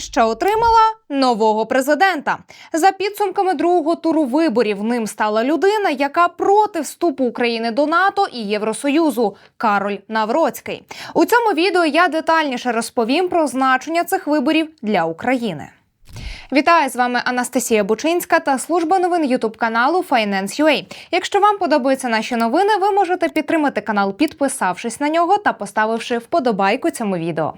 Польща отримала нового президента. За підсумками другого туру виборів ним стала людина, яка проти вступу України до НАТО і Євросоюзу Кароль Навроцький. У цьому відео я детальніше розповім про значення цих виборів для України. Вітаю з вами Анастасія Бучинська та служба новин Ютуб каналу Finance.ua. Якщо вам подобаються наші новини, ви можете підтримати канал, підписавшись на нього та поставивши вподобайку цьому відео.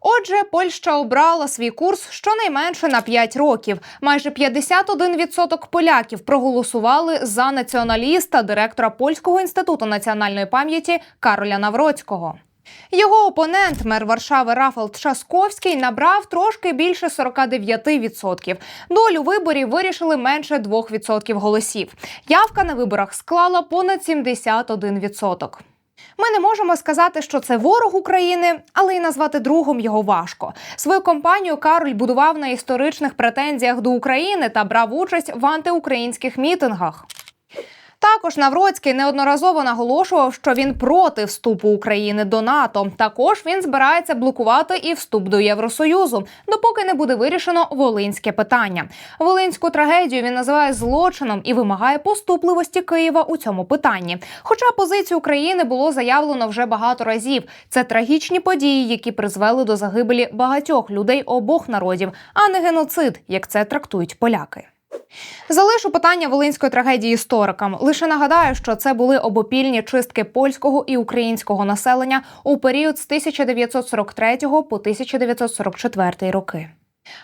Отже, Польща обрала свій курс щонайменше на 5 років. Майже 51% поляків проголосували за націоналіста, директора Польського інституту національної пам'яті Кароля Навроцького. Його опонент, мер Варшави Рафал Часковський, набрав трошки більше 49%. Долю виборів вирішили менше 2% голосів. Явка на виборах склала понад 71%. Ми не можемо сказати, що це ворог України, але й назвати другом його важко. Свою кампанію Кароль будував на історичних претензіях до України та брав участь в антиукраїнських мітингах. Також Навроцький неодноразово наголошував, що він проти вступу України до НАТО. Також він збирається блокувати і вступ до Євросоюзу, допоки не буде вирішено волинське питання. Волинську трагедію він називає злочином і вимагає поступливості Києва у цьому питанні. Хоча позицію України було заявлено вже багато разів. Це трагічні події, які призвели до загибелі багатьох людей обох народів, а не геноцид, як це трактують поляки. Залишу питання волинської трагедії історикам. Лише нагадаю, що це були обопільні чистки польського і українського населення у період з 1943 по 1944 роки.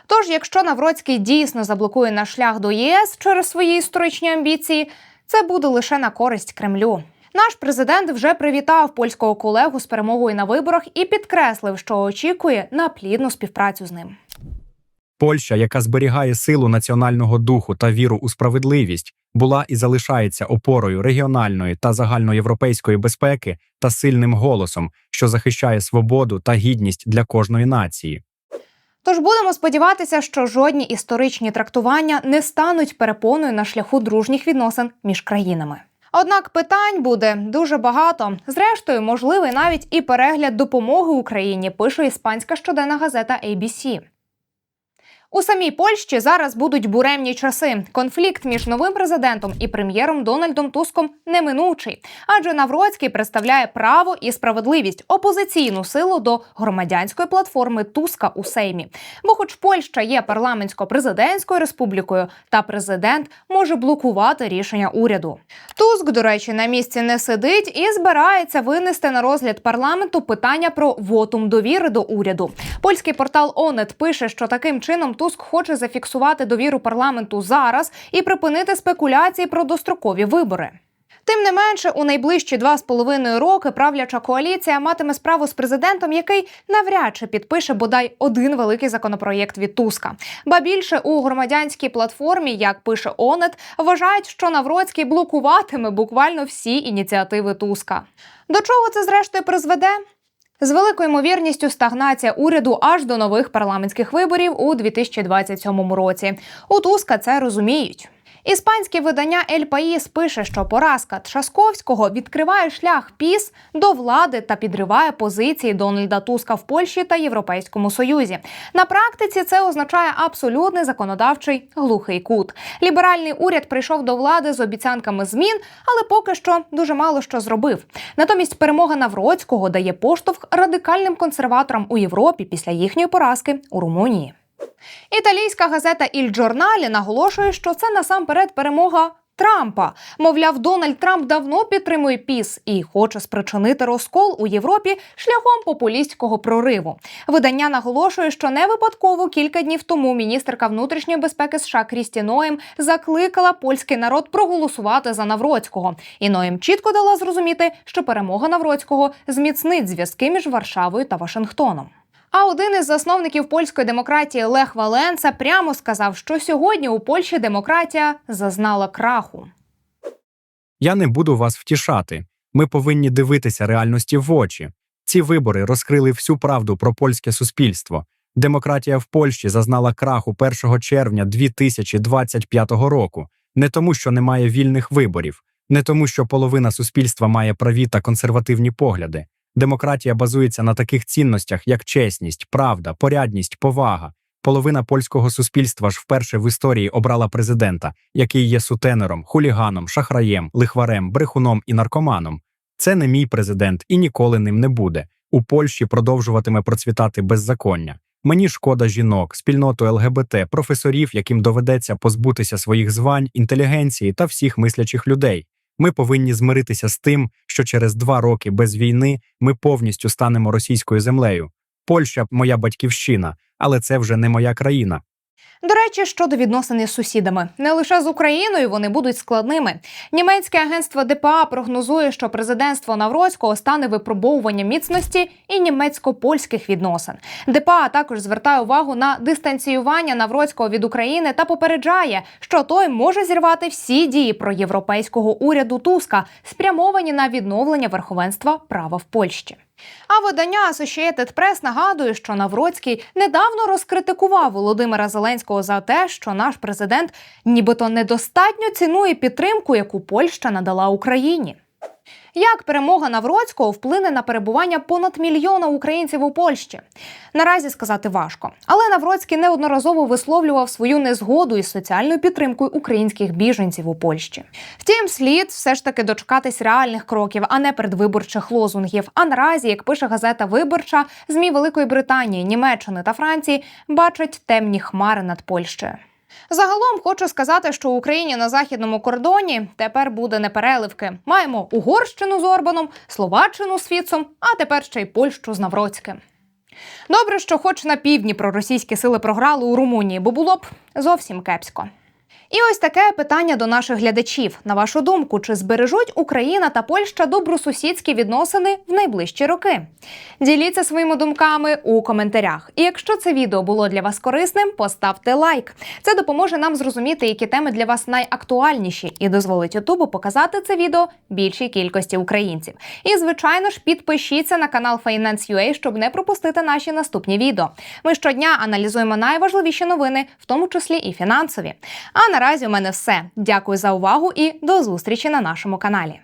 Тож, якщо Навроцький дійсно заблокує наш шлях до ЄС через свої історичні амбіції, це буде лише на користь Кремлю. Наш президент вже привітав польського колегу з перемогою на виборах і підкреслив, що очікує на плідну співпрацю з ним. Польща, яка зберігає силу національного духу та віру у справедливість, була і залишається опорою регіональної та загальноєвропейської безпеки та сильним голосом, що захищає свободу та гідність для кожної нації. Тож будемо сподіватися, що жодні історичні трактування не стануть перепоною на шляху дружніх відносин між країнами. Однак питань буде дуже багато. Зрештою, можливий навіть і перегляд допомоги Україні, пише іспанська щоденна газета ABC. У самій Польщі зараз будуть буремні часи. Конфлікт між новим президентом і прем'єром Дональдом Туском неминучий, адже Навроцький представляє право і справедливість опозиційну силу до громадянської платформи Туска у Сеймі. Бо, хоч Польща є парламентсько-президентською республікою, та президент може блокувати рішення уряду. Туск, до речі, на місці не сидить і збирається винести на розгляд парламенту питання про вотум довіри до уряду. Польський портал Онет пише, що таким чином Туск хоче зафіксувати довіру парламенту зараз і припинити спекуляції про дострокові вибори. Тим не менше, у найближчі два з половиною роки правляча коаліція матиме справу з президентом, який навряд чи підпише бодай один великий законопроєкт від Туска. Ба більше у громадянській платформі, як пише Онет, вважають, що Навроцький блокуватиме буквально всі ініціативи Туска. До чого це зрештою призведе? З великою ймовірністю стагнація уряду аж до нових парламентських виборів у 2027 році. У Туска це розуміють. Іспанське видання Ель Паїс пише, що поразка Тшасковського відкриває шлях піс до влади та підриває позиції Дональда Туска в Польщі та Європейському Союзі. На практиці це означає абсолютний законодавчий глухий кут. Ліберальний уряд прийшов до влади з обіцянками змін, але поки що дуже мало що зробив. Натомість перемога Навроцького дає поштовх радикальним консерваторам у Європі після їхньої поразки у Румунії. Італійська газета Іль Джорналі наголошує, що це насамперед перемога. Трампа, мовляв, Дональд Трамп давно підтримує піс і хоче спричинити розкол у Європі шляхом популістського прориву. Видання наголошує, що не випадково кілька днів тому міністерка внутрішньої безпеки США Крісті Ноєм закликала польський народ проголосувати за Навроцького. І Ноєм чітко дала зрозуміти, що перемога Навроцького зміцнить зв'язки між Варшавою та Вашингтоном. А один із засновників польської демократії Лех Валенца прямо сказав, що сьогодні у Польщі демократія зазнала краху. Я не буду вас втішати. Ми повинні дивитися реальності в очі. Ці вибори розкрили всю правду про польське суспільство. Демократія в Польщі зазнала краху 1 червня 2025 року, не тому, що немає вільних виборів, не тому, що половина суспільства має праві та консервативні погляди. Демократія базується на таких цінностях, як чесність, правда, порядність, повага. Половина польського суспільства ж вперше в історії обрала президента, який є сутенером, хуліганом, шахраєм, лихварем, брехуном і наркоманом. Це не мій президент і ніколи ним не буде. У Польщі продовжуватиме процвітати беззаконня. Мені шкода жінок, спільноту ЛГБТ, професорів, яким доведеться позбутися своїх звань, інтелігенції та всіх мислячих людей. Ми повинні змиритися з тим, що через два роки без війни ми повністю станемо російською землею. Польща моя батьківщина, але це вже не моя країна. До речі, щодо відносин із сусідами, не лише з Україною вони будуть складними. Німецьке агентство ДПА прогнозує, що президентство Навроцького стане випробовуванням міцності і німецько-польських відносин. ДПА також звертає увагу на дистанціювання Навроцького від України та попереджає, що той може зірвати всі дії проєвропейського уряду Туска, спрямовані на відновлення верховенства права в Польщі. А видання Associated Press нагадує, що Навроцький недавно розкритикував Володимира Зеленського за те, що наш президент нібито недостатньо цінує підтримку, яку Польща надала Україні. Як перемога Навроцького вплине на перебування понад мільйона українців у Польщі? Наразі сказати важко, але Навроцький неодноразово висловлював свою незгоду із соціальною підтримкою українських біженців у Польщі. Втім, слід все ж таки дочекатись реальних кроків, а не передвиборчих лозунгів. А наразі, як пише газета Виборча, змі Великої Британії, Німеччини та Франції бачать темні хмари над Польщею. Загалом хочу сказати, що в Україні на західному кордоні тепер буде не переливки. Маємо Угорщину з Орбаном, Словаччину з Фіцом, а тепер ще й Польщу з Навроцьким. Добре, що хоч на півдні проросійські сили програли у Румунії, бо було б зовсім кепсько. І ось таке питання до наших глядачів. На вашу думку, чи збережуть Україна та Польща добросусідські відносини в найближчі роки? Діліться своїми думками у коментарях. І якщо це відео було для вас корисним, поставте лайк. Це допоможе нам зрозуміти, які теми для вас найактуальніші, і дозволить Ютубу показати це відео більшій кількості українців. І звичайно ж, підпишіться на канал Finance.ua, щоб не пропустити наші наступні відео. Ми щодня аналізуємо найважливіші новини, в тому числі і фінансові. А наразі у мене все. Дякую за увагу і до зустрічі на нашому каналі.